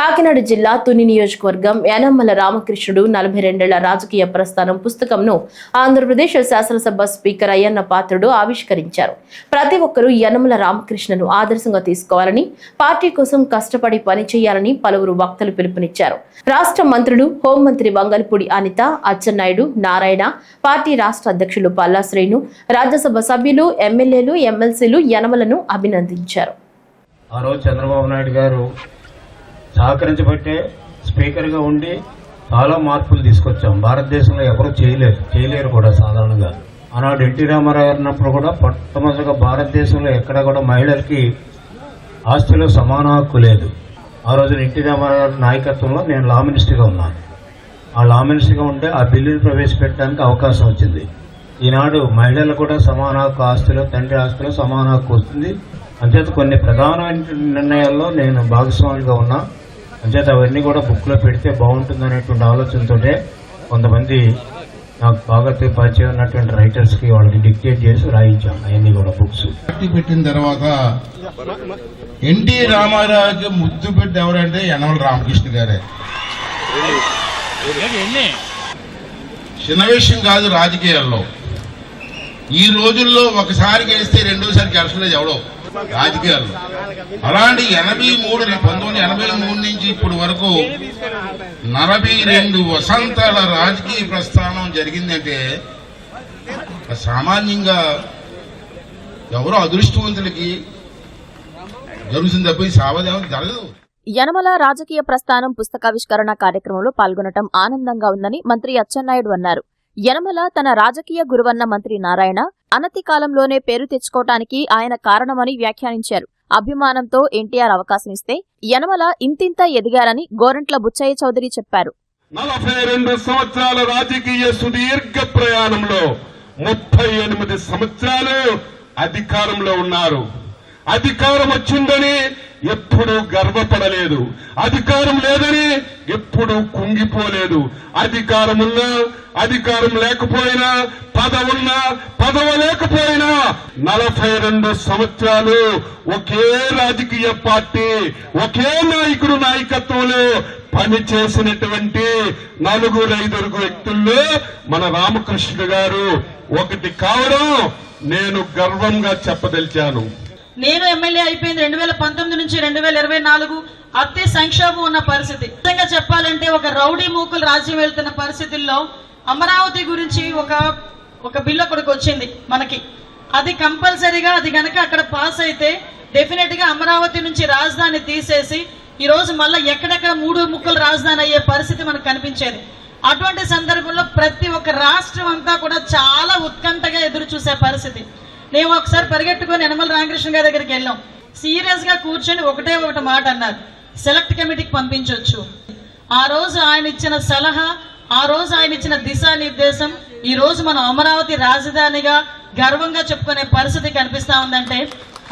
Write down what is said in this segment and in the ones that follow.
కాకినాడ జిల్లా తుని నియోజకవర్గం యానమ్మల రామకృష్ణుడు నలభై రెండేళ్ళ రాజకీయ ప్రస్థానం పుస్తకంను ఆంధ్రప్రదేశ్ శాసనసభ స్పీకర్ అయ్యన్న పాత్రుడు ఆవిష్కరించారు. ప్రతి ఒక్కరూ యనమల రామకృష్ణను ఆదర్శంగా తీసుకోవాలని పార్టీ కోసం కష్టపడి పనిచేయాలని పలువురు వక్తలు పిలుపునిచ్చారు. రాష్ట్ర మంత్రులు హోంమంత్రి వంగల్పూడి అనిత అచ్చెన్నాయుడు నారాయణ పార్టీ రాష్ట్ర అధ్యక్షులు పల్లా శ్రీను రాజ్యసభ సభ్యులు ఎమ్మెల్యేలు ఎమ్మెల్సీలు యనమలను అభినందించారు. ఆ రోజు చంద్రబాబు నాయుడు గారు సహకరించబట్టే స్పీకర్గా ఉండి చాలా మార్పులు తీసుకొచ్చాం. భారతదేశంలో ఎవరు చేయలేరు. చేయలేరు కూడా సాధారణంగా. ఆనాడు ఎన్టీ రామారావు గారు ఉన్నప్పుడు కూడా మొట్టమొదటిగా భారతదేశంలో ఎక్కడ కూడా మహిళలకి ఆస్తిలో సమాన హక్కు లేదు. ఆ రోజున ఎన్టీ రామారావు గారి నాయకత్వంలో నేను లా మినిస్టర్గా ఉన్నాను. ఆ లా మినిస్టర్గా ఉంటే ఆ బిల్లును ప్రవేశపెట్టడానికి అవకాశం వచ్చింది. ఈనాడు మహిళలు కూడా సమాన హక్కు ఆస్తిలో తండ్రి ఆస్తిలో సమాన హక్కు వస్తుంది. అంతేత కొన్ని ప్రధానమైన నిర్ణయాల్లో నేను భాగస్వామిగా ఉన్నా. అంచేత అవన్నీ కూడా బుక్లో పెడితే బాగుంటుంది అనేటువంటి ఆలోచనతోటే కొంతమంది నాకు బాగా పరిచయం ఉన్నటువంటి రైటర్స్కి వాళ్ళకి డిక్టేట్ చేసి రాయించాం అవన్నీ కూడా బుక్స్ పెట్టిన తర్వాత ఎన్టీ రామారావుకి ముద్దు పెట్టి ఎవరంటే యనమల రామకృష్ణ గారే. చిన్న విషయం కాదు రాజకీయాల్లో. ఈ రోజుల్లో ఒకసారి గెలిస్తే రెండోసారి గెలచలేదు ఎవడో. రాజకీయాల్లో అలాంటి ఎనభై మూడు పంతొమ్మిది ఎనభై మూడు నుంచి ఇప్పటి వరకు నలభై రెండు వసంతాల రాజకీయ ప్రస్థానం జరిగిందంటే సామాన్యంగా ఎవరో అదృష్టవంతులకి జరుగుతుంది తప్ప ఈ జరగదు. యనమల రాజకీయ ప్రస్థానం పుస్తకావిష్కరణ కార్యక్రమంలో పాల్గొనటం ఆనందంగా ఉందని మంత్రి అచ్చెన్నాయుడు అన్నారు. యనమల తన రాజకీయ గురువన్న మంత్రి నారాయణ అనతి కాలంలోనే పేరు తెచ్చుకోవటానికి ఆయన కారణమని వ్యాఖ్యానించారు. అభిమానంతో ఎన్టీఆర్ అవకాశం ఇస్తే యనమల ఇంతింత ఎదిగారని గోరంట్ల బుచ్చయ్య చౌదరి చెప్పారు. నలభై రెండు సంవత్సరాల రాజకీయ సుదీర్ఘ ప్రయాణంలో ముప్పై ఎనిమిది సంవత్సరాలు అధికారంలో ఉన్నారు. అధికారం వచ్చిందని ఎప్పుడూ గర్వపడలేదు. అధికారం లేదని ఎప్పుడూ కుంగిపోలేదు. అధికారమున్నా అధికారం లేకపోయినా పదవున్నా పదవ లేకపోయినా నలభై రెండు సంవత్సరాలు ఒకే రాజకీయ పార్టీ ఒకే నాయకుడు నాయకత్వంలో పని చేసినటువంటి నలుగురు ఐదుగురు వ్యక్తుల్లో మన రామకృష్ణ గారు ఒకటి కావడం నేను గర్వంగా చెప్పదలిచాను. నేను ఎమ్మెల్యే అయిపోయింది రెండు వేల పంతొమ్మిది నుంచి రెండు వేల ఇరవై నాలుగు. అతి సంక్షోభం ఉన్న పరిస్థితి. నిజంగా చెప్పాలంటే ఒక రౌడీ మూకులు రాజ్యం వెళ్తున్న పరిస్థితుల్లో అమరావతి గురించి ఒక ఒక బిల్లు అక్కడికి వచ్చింది మనకి. అది కంపల్సరీగా అది కనుక అక్కడ పాస్ అయితే డెఫినెట్గా అమరావతి నుంచి రాజధాని తీసేసి ఈ రోజు మళ్ళీ ఎక్కడెక్కడ మూడు ముక్కలు రాజధాని అయ్యే పరిస్థితి మనకు కనిపించేది. అటువంటి సందర్భంలో ప్రతి ఒక్క రాష్ట్రం అంతా కూడా చాలా ఉత్కంఠగా ఎదురు చూసే పరిస్థితి. నేను ఒకసారి పరిగెట్టుకొని యనమల రామకృష్ణ గారి దగ్గరికి వెళ్ళాం. సీరియస్గా కూర్చొని ఒకటే ఒకటి మాట అన్నారు. సెలెక్ట్ కమిటీకి పంపించవచ్చు ఆ రోజు ఆయన ఇచ్చిన సలహా ఆ రోజు ఆయన ఇచ్చిన దిశానిర్దేశం ఈ రోజు మనం అమరావతి రాజధానిగా గర్వంగా చెప్పుకునే పరిస్థితి కనిపిస్తా ఉందంటే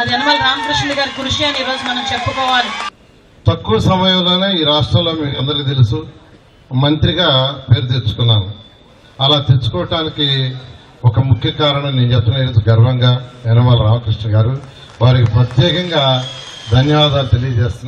అది యనమల రామకృష్ణ గారి కృషి అని ఈ రోజు మనం చెప్పుకోవాలి. తక్కువ సమయంలోనే ఈ రాష్ట్రంలో మీకు అందరికీ తెలుసు మంత్రిగా పేరు తెచ్చుకున్నాను. అలా తెచ్చుకోవటానికి ఒక ముఖ్య కారణం నేను చెప్పలేదు గర్వంగా యనమల రామకృష్ణ గారు వారికి ప్రత్యేకంగా ధన్యవాదాలు తెలియజేస్తున్నాను.